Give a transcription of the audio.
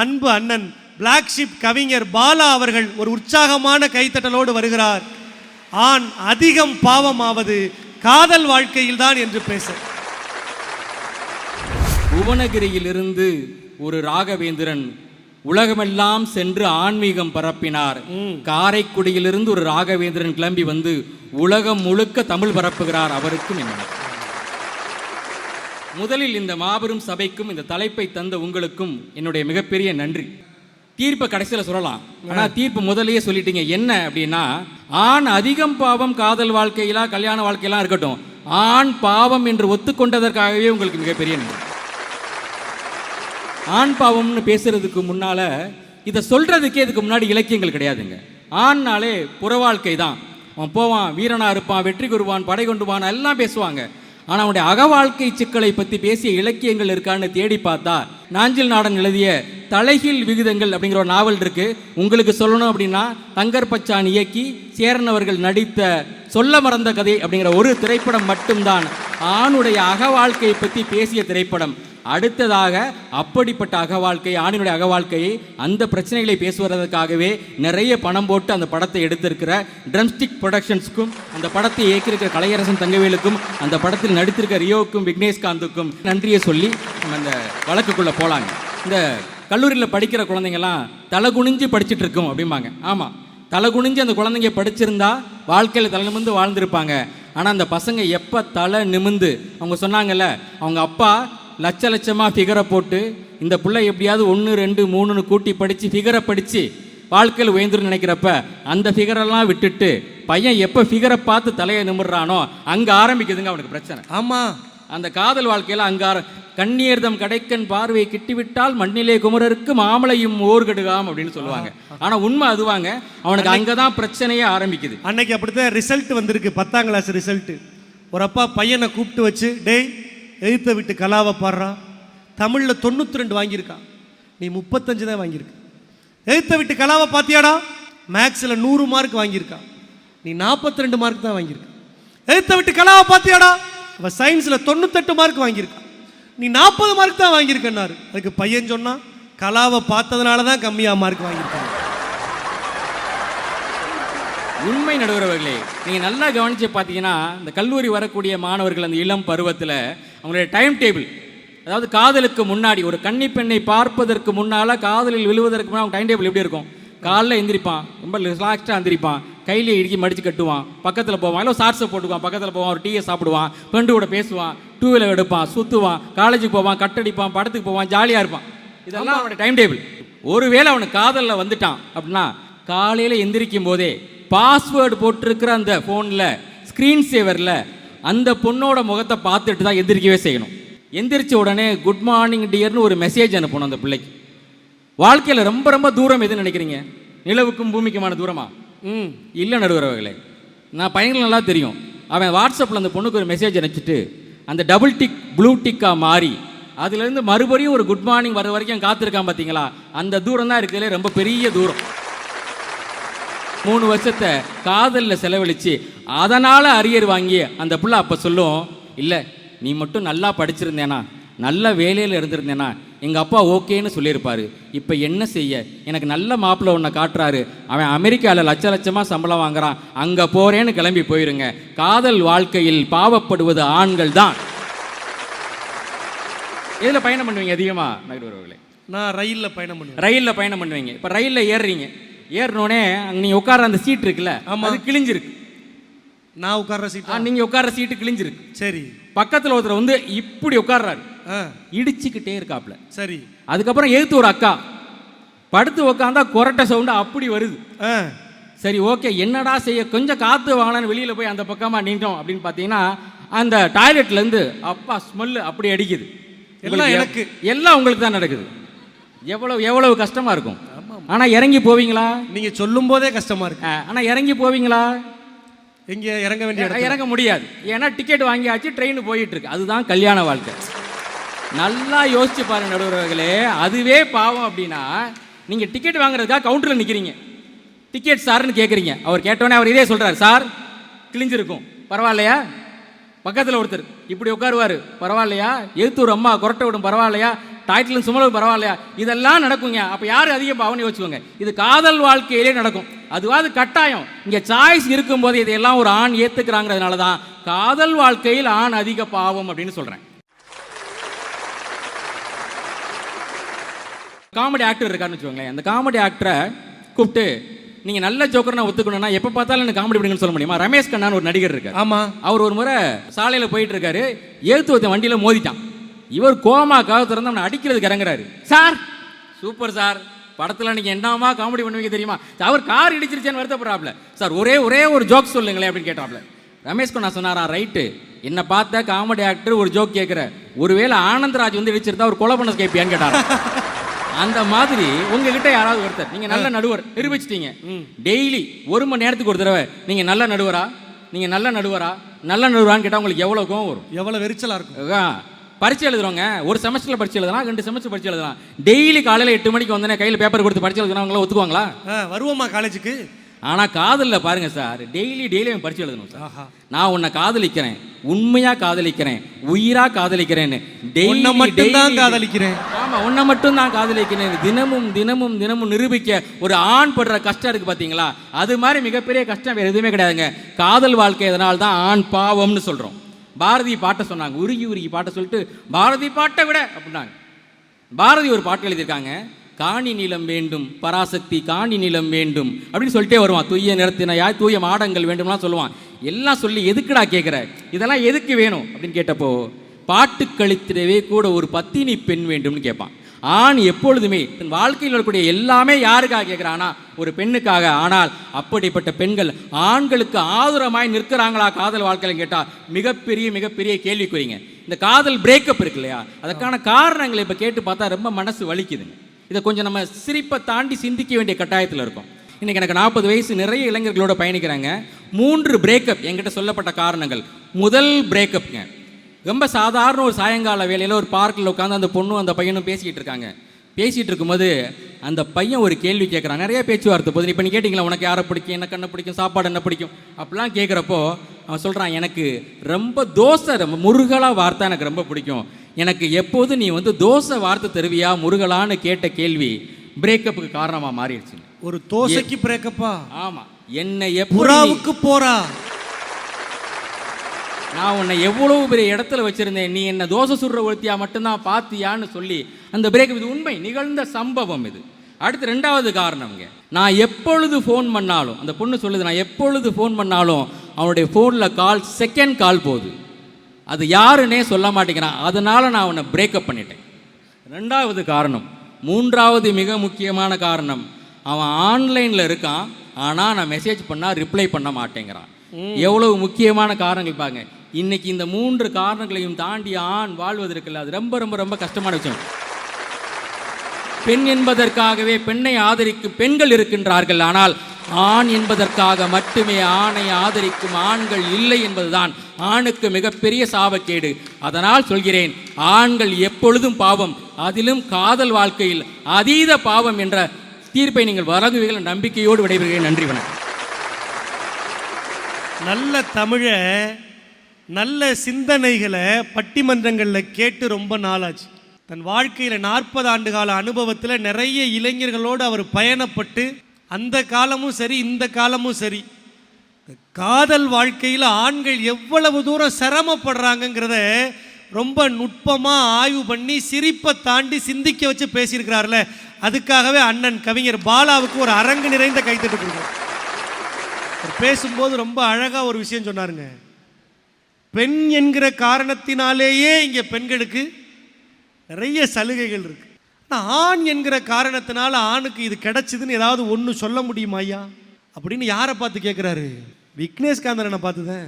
அன்பு அண்ணன் black ship கவிஞர் பாலா அவர்கள் ஒரு உற்சாகமான கைத்தட்டலோடு வருகிறார். ஆண் அதிகம் பாவமாவது காதல் வாழ்க்கையில்தான் என்று பேச. புவனகிரியிலிருந்து ஒரு ராகவேந்திரன் உலகமெல்லாம் சென்று ஆன்மீகம் பரப்பினார். காரைக்குடியிலிருந்து ஒரு ராகவேந்திரன் கிளம்பி வந்து உலகம் முழுக்க தமிழ் பரப்புகிறார். அவருக்கும் என்ன முதலில் இந்த மாபெரும் சபைக்கும் இந்த தலைப்பை தந்த உங்களுக்கும் என்னுடைய மிகப்பெரிய நன்றி. தீர்ப்பை கடைசியில் சொல்லலாம். ஆனா தீர்ப்பு முதல்லயே சொல்லிட்டீங்க. என்ன அப்படின்னா ஆண் அதிகம் பாவம் காதல் வாழ்க்கையிலா கல்யாண வாழ்க்கையெல்லாம் இருக்கட்டும். ஆண் பாவம் என்று ஒத்துக்கொண்டதற்காகவே உங்களுக்கு மிகப்பெரிய நன்றி. ஆண் பாவம்னு பேசுறதுக்கு முன்னால இதை சொல்றதுக்கே இதுக்கு முன்னாடி இலக்கியங்கள் கிடையாதுங்க. ஆண்னாலே புற வாழ்க்கை தான் அவன் போவான் வீரனா இருப்பான் வெற்றி குருவான் படை கொண்டுவான் எல்லாம் பேசுவாங்க. ஆனால் அவனுடைய அகவாழ்க்கை சிக்கலை பற்றி பேசிய இலக்கியங்கள் இருக்கான்னு தேடி பார்த்தா நாஞ்சில் நாடன் எழுதிய தலைகீழ் விகிதங்கள் அப்படிங்கிற ஒரு நாவல் இருக்கு. உங்களுக்கு சொல்லணும் அப்படின்னா தங்கர் பச்சான் இயக்கி சேரன் அவர்கள் நடித்த சொல்ல மறந்த கதை அப்படிங்கிற ஒரு திரைப்படம் மட்டும்தான். ஆணுடைய அகவாழ்க்கையை பற்றி பேசிய திரைப்படம். அடுத்ததாக அப்படிப்பட்ட அகவாழ்க்கை ஆணினுடைய அகவாழ்க்கையை அந்த பிரச்சனைகளை பேசுவதற்காகவே நிறைய பணம் போட்டு அந்த படத்தை எடுத்திருக்கிற ட்ரம்ஸ்டிக் ப்ரொடக்ஷன்ஸ்க்கும் அந்த படத்தை இயக்கியிருக்கிற கலையரசன் தங்கவேலுக்கும் அந்த படத்தில் நடித்திருக்க ரியோவுக்கும் விக்னேஷ்காந்துக்கும் நன்றியை சொல்லி நம்ம அந்த வழக்குக்குள்ளே போகலாங்க இந்த கல்லூரியில் படிக்கிற குழந்தைங்கள்லாம் தலை குனிஞ்சு படிச்சுட்டு இருக்கோம் அப்படிம்பாங்க. ஆமாம் தலை குனிஞ்சு அந்த குழந்தைங்க படிச்சிருந்தா வாழ்க்கையில் தலை நிமிந்து வாழ்ந்திருப்பாங்க. ஆனால் அந்த பசங்க எப்போ தலை நிமிந்து அவங்க சொன்னாங்கல்ல அவங்க அப்பா லட்ச லட்சமாக ஃபிகரை போட்டு இந்த பிள்ளை எப்படியாவது ஒன்று ரெண்டு மூணுன்னு கூட்டி படித்து ஃபிகரை படித்து வாழ்க்கையில் உயர்ந்துருன்னு நினைக்கிறப்ப அந்த ஃபிகரெல்லாம் விட்டுட்டு பையன் எப்போ ஃபிகரை பார்த்து தலையை நிமிடுறானோ அங்கே ஆரம்பிக்குதுங்க அவனுக்கு பிரச்சனை. ஆமா. அந்த காதல் வாழ்க்கையில் அங்கார கண்ணீர்தம் கடைக்கன் பார்வை கிட்டிவிட்டால் மண்ணிலே குமரருக்கு மாமலையும் ஓர்கடுகாம் அப்படின்னு சொல்லுவாங்க. ஆனா உண்மை அதுவாங்க. அவனுக்கு அங்கதான் பிரச்சனையே ஆரம்பிக்குது. அன்னைக்கு அப்படித்தான் ரிசல்ட் வந்திருக்கு பத்தாம் கிளாஸ் ரிசல்ட் ஒரு அப்பா பையனை கூப்பிட்டு வச்சு டேய் எழுத்த விட்டு கலாவை பாடுறான் தமிழில் தொண்ணூற்றி ரெண்டு வாங்கியிருக்கான் நீ முப்பத்தஞ்சு தான் வாங்கியிருக்க. எழுத்த விட்டு கலாவை பார்த்தியாடா மேக்ஸில் நூறு மார்க் வாங்கியிருக்கான் நீ நாற்பத்தி ரெண்டு மார்க் தான் வாங்கியிருக்க. எழுத்த விட்டு கலாவை பார்த்தியாடா அவள் சயின்ஸில் தொண்ணூத்தெட்டு மார்க் வாங்கியிருக்கான் நீ நாற்பது மார்க் தான் வாங்கியிருக்கன்னாரு. அதுக்கு பையன் சொன்னால் கலாவை பார்த்ததுனால தான் கம்மியாக மார்க் வாங்கியிருக்காங்க உண்மை நடுவர்களே நீங்க நல்லா கவனிச்சு பார்த்தீங்கன்னா இந்த கல்லூரி வரக்கூடிய மாணவர்கள் அந்த இளம் பருவத்துல அவங்களுடைய டைம் டேபிள் அதாவது காதலுக்கு முன்னாடி ஒரு கன்னி பெண்ணை பார்ப்பதற்கு முன்னால காதலில் விழுவதற்கு முன்னாடி டைம் டேபிள் எப்படி இருக்கும்? காலைல எந்திரிப்பான் ரொம்ப ரிலாக்ஸ்டாக எந்திரிப்பான் கையில இடுக்கி மடிச்சு கட்டுவான் பக்கத்தில் போவான் இல்லை ஷார்ட்ஸை போட்டுக்குவான் பக்கத்தில் போவான் ஒரு டீயை சாப்பிடுவான் ஃப்ரெண்டு கூட பேசுவான் டூ வீலர் எடுப்பான் சுற்றுவான் காலேஜுக்கு போவான் கட்டடிப்பான் படத்துக்கு போவான் ஜாலியாக இருப்பான். இதெல்லாம் அவனோட டைம் டேபிள் ஒருவேளை அவனுக்கு காதலில் வந்துட்டான் அப்படின்னா காலையில் எந்திரிக்கும் போதே பாஸ்வேர்டு போட்டிருக்கிற அந்த ஃபோனில் ஸ்க்ரீன் சேவரில் அந்த பொண்ணோட முகத்தை பார்த்துட்டு தான் எந்திரிக்கவே செய்யணும். எந்திரிச்ச உடனே குட் மார்னிங் டியர்னு ஒரு மெசேஜ் அனுப்பணும் அந்த பிள்ளைக்கு. வாழ்க்கையில் ரொம்ப ரொம்ப தூரம் எதுன்னு நினைக்கிறீங்க? நிலவுக்கும் பூமிக்குமான தூரமா? ம் இல்லை நடுவரவர்களே நான் பையன்கள் நல்லா தெரியும். அவன் வாட்ஸ்அப்பில் அந்த பொண்ணுக்கு ஒரு மெசேஜ் அனுப்பிச்சிட்டு அந்த டபுள் டிக் ப்ளூ டிக்காக மாறி அதுலேருந்து மறுபடியும் ஒரு குட் மார்னிங் வர வரைக்கும் காத்திருக்கான் பார்த்தீங்களா அந்த தூரம் தான் இருக்கிறதுலே ரொம்ப பெரிய தூரம். மூணு வருஷத்தை காதலில் செலவழித்து அதனால் அரியர் வாங்கி அந்த புள்ள அப்போ சொல்லும் இல்லை நீ மட்டும் நல்லா படிச்சிருந்தேனா நல்ல வேலையில் இருந்திருந்தேனா எங்கள் அப்பா ஓகேன்னு சொல்லியிருப்பாரு. இப்போ என்ன செய்ய? எனக்கு நல்ல மாப்பிள்ளை ஒன்றை காட்டுறாரு. அவன் அமெரிக்காவில் லட்ச லட்சமாக சம்பளம் வாங்குறான். அங்கே போகிறேன்னு கிளம்பி போயிருங்க. காதல் வாழ்க்கையில் பாவப்படுவது ஆண்கள் தான். எதில் பயணம் பண்ணுவீங்க அதிகமாக நகர்வர்களே நான் ரயிலில் பயணம் பண்ணுவேன். ரயிலில் பயணம் பண்ணுவீங்க. இப்போ ரயிலில் ஏறுறீங்க. ஏறினோடனே அங்கே நீங்கள் உட்கார அந்த சீட் இருக்குல்ல ஆமா. அது கிழிஞ்சிருக்கு. நான் உட்கார்ற சீட் ஆ, நீங்க உட்கார்ற சீட்டு கிழிஞ்சிருக்கு. சரி. பக்கத்தில் ஒருத்தர் வந்து இப்படி உட்கார்றாரு. இடிச்சுக்கிட்டே இருக்காப்ல. சரி. அதுக்கப்புறம் எழுத்து ஒரு அக்கா. படுத்து உட்காந்தா கொரட்டை சவுண்டு அப்படி வருது. சரி ஓகே என்னடா செய்ய கொஞ்சம் காற்று வாங்கலான்னு வெளியில் போய் அந்த பக்கமாக நின்றோம் அப்படின்னு பார்த்தீங்கன்னா அந்த டாய்லெட்லேருந்து அப்பா ஸ்மெல்லு அப்படி அடிக்குது. எல்லாம் எனக்கு. எல்லாம் உங்களுக்கு தான் நடக்குது. எவ்வளவு எவ்வளவு கஷ்டமா இருக்கும். ஆனால் இறங்கி போவீங்களா? நீங்க சொல்லும் போதே கஷ்டமா இருக்கு. ஆனால் இறங்கி போவீங்களா? எங்க இறங்க வேண்டிய இறங்க முடியாது. ஏன்னா டிக்கெட் வாங்கியாச்சு ட்ரெயின் போயிட்டு இருக்கு. அதுதான் கல்யாண வாழ்க்கை. நல்லா யோசிச்சு பாருங்க நடுவர்களே. அதுவே பாவம் அப்படின்னா நீங்க டிக்கெட் வாங்குறதுக்காக கவுண்டர்ல நிக்கிறீங்க. டிக்கெட் சார்னு கேட்குறீங்க அவர் கேட்டோன்னே அவர் இதே சொல்றாரு சார் கிழிஞ்சிருக்கும். பரவாயில்லையா? பக்கத்தில் ஒருத்தர் இப்படி உட்காருவார். பரவாயில்லையா? எழுத்தூர் அம்மா கொரட்டை விடும் பரவாயில்லையா? டைட்டிலும் சுமலவு பரவாயில்லையா? இதெல்லாம் நடக்குங்க. அப்போ யார் அதிக பாவம்னு யோசிச்சுக்கோங்க. இது காதல் வாழ்க்கையிலே நடக்கும். அதுவாது கட்டாயம். இங்கே சாய்ஸ் இருக்கும்போது இதையெல்லாம் ஒரு ஆண் ஏற்றுக்கிறாங்கிறதுனால தான் காதல் வாழ்க்கையில் ஆண் அதிக பாவம் அப்படின்னு சொல்கிறேன் காமெடி ஆக்டர் இருக்காருன்னு வச்சுக்கோங்களேன். அந்த காமெடி ஆக்டரை கூப்பிட்டு நீங்கள் நல்ல ஜோக்கர் நான் ஒத்துக்கணும்னா எப்போ பார்த்தாலும் எனக்கு காமெடி பிடிக்கும்னு சொல்ல முடியுமா? ரமேஷ் கண்ணான்னு ஒரு நடிகர் இருக்கார். ஆமா. அவர் ஒரு முறை சாலையில் போயிட்டு இருக்காரு. எழுத்து ஒருத்தன் வண்டியில் மோதிட்டான். இவர் கோமா கதை திறந்து அவனை அடிக்கிறதுக்கு இறங்குறாரு. சார்! Super sir. படத்தில் நீங்கள் என்னமா காமெடி பண்ணுவீங்க தெரியுமா? அவர் கார் இடிச்சிருச்சேன்னு வருத்தப்படுறாப்ல. சார் ஒரே ஒரே ஒரு ஜோக் சொல்லுங்களேன் அப்படின்னு கேட்டாப்ல. ரமேஷ் கண்ணா சொன்னாரா ரைட்டு. என்னை பார்த்த காமெடி ஆக்டர் ஒரு ஜோக் கேட்குற ஒருவேளை ஆனந்தராஜ் வந்து இடிச்சிருந்தா ஒரு கொலை பண்ண கேட்பியான்னு கேட்டாரா? அந்த மாதிரி உங்ககிட்ட யாராவது ஒருத்தர் நீங்க நல்ல நடுவர். நிரூபிச்சிட்டீங்க. டெய்லி ஒரு மணி நேரத்துக்கு ஒரு தடவை நீங்க நல்ல நடுவரா? நீங்க நல்ல நடுவரா? நல்ல நடுவரான்னு கேட்டா உங்களுக்கு எவ்வளவு கோவம் வரும்? எவ்வளவு வெறிச்சலா இருக்கும். பரீட்சை எழுதுறவங்க ஒரு செமஸ்டர்ல பரீட்சை எழுதலாம் ரெண்டு செமஸ்டர் பரீட்சை எழுதலாம் டெய்லி காலையில எட்டு மணிக்கு வந்தோடனே கையில் பேப்பர் கொடுத்து பரீட்சை எழுதுனவங்கள ஒத்துக்குவாங்களா? வருவோமா காலேஜுக்கு ஆனா காதல்ல பாருங்க சார் டெய்லி டெய்லி அவன் பரீட்சை எழுதணும் சார். நான் உன்னை காதலிக்கிறேன் உண்மையா காதலிக்கிறேன் உயிரா காதலிக்கிறேன்னு. உன்னை மட்டும்தான் காதலிக்கிறேன். ஆமா உன்னை மட்டும் தான் காதலிக்கிறேன். தினமும் தினமும் தினமும் நிரூபிக்க ஒரு ஆண் படுற கஷ்டம் இருக்கு பாத்தீங்களா? அது மாதிரி மிகப்பெரிய கஷ்டம் வேற எதுவுமே கிடையாதுங்க. காதல் வாழ்க்கை அதனால தான் ஆண் பாவம்னு சொல்றோம். பாரதி பாட்டை சொன்னாங்க. உருகி உருகி பாட்டை சொல்லிட்டு பாரதி பாட்டை விட அப்படின்னாங்க. பாரதி ஒரு பாட்டு எழுதியிருக்காங்க. காணி நிலம் வேண்டும் பராசக்தி காணி நிலம் வேண்டும் அப்படின்னு சொல்லிட்டே வருவான். தூய நிறத்தினையாய் தூய மாடங்கள் வேண்டும்லாம் சொல்லுவான். எல்லாம் சொல்லி எதுக்குடா கேட்குற இதெல்லாம் எதுக்கு வேணும்? அப்படின்னு கேட்டப்போ பாட்டு கழித்திடவே கூட ஒரு பத்தினி பெண் வேண்டும்னு கேட்பான். ஆண் எப்பொழுதுமே தன் வாழ்க்கையில் வரக்கூடிய எல்லாமே யாருக்காக கேட்குறானா ஒரு பெண்ணுக்காக. ஆனால் அப்படிப்பட்ட பெண்கள் ஆண்களுக்கு ஆதரமாய் நிற்கிறாங்களா காதல் வாழ்க்கையில் கேட்டால் மிகப்பெரிய மிகப்பெரிய கேள்விக்குறிங்க. இந்த காதல் பிரேக்கப் இருக்கு இல்லையா? அதற்கான காரணங்களை இப்போ கேட்டு பார்த்தா ரொம்ப மனசு வலிக்குதுங்க. இதை கொஞ்சம் நம்ம சிரிப்பை தாண்டி சிந்திக்க வேண்டிய கட்டாயத்தில் இருக்கோம். இன்றைக்கி எனக்கு நாற்பது வயசு நிறைய இளைஞர்களோட பயணிக்கிறாங்க. மூன்று பிரேக்கப் என்கிட்ட சொல்லப்பட்ட காரணங்கள். முதல் பிரேக்கப்ங்க ரொம்ப சாதாரண ஒரு சாயங்கால வேலையில் ஒரு பார்க்கில் உட்காந்து அந்த பொண்ணும் அந்த பையனும் பேசிக்கிட்டு இருக்காங்க. பேசிகிட்டு இருக்கும்போது அந்த பையன் ஒரு கேள்வி கேட்குறான் நிறைய பேச்சுவார்த்தை. போது இப்போ நீ கேட்டிங்களா உனக்கு யாரை பிடிக்கும் என்ன கண்ணை பிடிக்கும் சாப்பாடு என்ன பிடிக்கும்? அப்படிலாம் கேட்குறப்போ அவன் சொல்கிறான் எனக்கு ரொம்ப தோசை ரொம்ப முருகலாக வார்த்தை எனக்கு ரொம்ப பிடிக்கும். எனக்கு எப்போது நீ வந்து தோசை வார்த்தை தருவியா முருகலான்னு கேட்ட கேள்வி பிரேக்கப்புக்கு காரணமாக மாறிடுச்சு ஒரு தோசைக்கு பிரேக்கப்பா ஆமாம் என்னை புறாவுக்கு போறா? நான் உன்னை எவ்வளவு பெரிய இடத்துல வச்சிருந்தேன். நீ என்ன தோசை சுடுற ஒருத்தியா மட்டும்தான் பார்த்தியான்னு சொல்லி அந்த பிரேக் இது உண்மை. நிகழ்ந்த சம்பவம் இது. அடுத்து ரெண்டாவது காரணம்ங்க நான் எப்பொழுது ஃபோன் பண்ணாலும் அந்த பொண்ணு சொல்லுது நான் எப்பொழுது ஃபோன் பண்ணாலும் அவனுடைய ஃபோனில் கால் செகண்ட் கால் போகுது. அது யாருன்னே சொல்ல மாட்டேங்கிறான். அதனால நான் அவனை பிரேக்கப் பண்ணிட்டேன். ரெண்டாவது காரணம் மூன்றாவது மிக முக்கியமான காரணம் அவன் ஆன்லைனில் இருக்கான் ஆனால் நான் மெசேஜ் பண்ணால் ரிப்ளை பண்ண மாட்டேங்கிறான். எவ்வளவு முக்கியமான காரணங்கள் பாருங்க. இன்னைக்கு இந்த மூன்று காரணங்களையும் தாண்டி ஆண் வாழ்வதற்கில்ல அது ரொம்ப ரொம்ப ரொம்ப கஷ்டமான விஷயம். பெண் என்பதற்காகவே பெண்ணை ஆதரிக்கும் பெண்கள் இருக்கின்றார்கள். ஆனால் ஆண் என்பதற்காக மட்டுமே ஆணை ஆதரிக்கும் ஆண்கள் இல்லை என்பதுதான் ஆணுக்கு மிகப்பெரிய சாபக்கேடு. அதனால் சொல்கிறேன் ஆண்கள் எப்பொழுதும் பாவம் அதிலும் காதல் வாழ்க்கையில் அதீத பாவம் என்ற தீர்ப்பை நீங்கள் வழங்குவீர்கள் நம்பிக்கையோடு விடைபெறுகிறேன். நன்றி வணக்கம். நல்ல தமிழை நல்ல சிந்தனைகளை பட்டிமன்றங்களில் கேட்டு ரொம்ப நாளாச்சு. தன் வாழ்க்கையில் நாற்பது ஆண்டு கால அனுபவத்தில் நிறைய இளைஞர்களோடு அவர் பயணப்பட்டு அந்த காலமும் சரி இந்த காலமும் சரி காதல் வாழ்க்கையில் ஆண்கள் எவ்வளவு தூரம் சிரமப்படுறாங்கங்கிறத ரொம்ப நுட்பமாக ஆய்வு பண்ணி சிரிப்பை தாண்டி சிந்திக்க வச்சு பேசியிருக்கிறார்ல. அதுக்காகவே அண்ணன் கவிஞர் பாலாவுக்கு ஒரு அரங்கு நிறைந்த கைத்தட்டு கொடுக்குறோம் பேசும்போது ரொம்ப அழகாக ஒரு விஷயம் சொன்னாருங்க. பெண் என்கிற காரணத்தினாலேயே இங்கே பெண்களுக்கு நிறைய சலுகைகள் இருக்கு. ஆனால் ஆண் என்கிற காரணத்தினால ஆணுக்கு இது கிடைச்சிதுன்னு ஏதாவது ஒன்று சொல்ல முடியுமா ஐயா? அப்படின்னு யாரை பார்த்து கேட்குறாரு விக்னேஷ் காந்தரனை பார்த்து தான்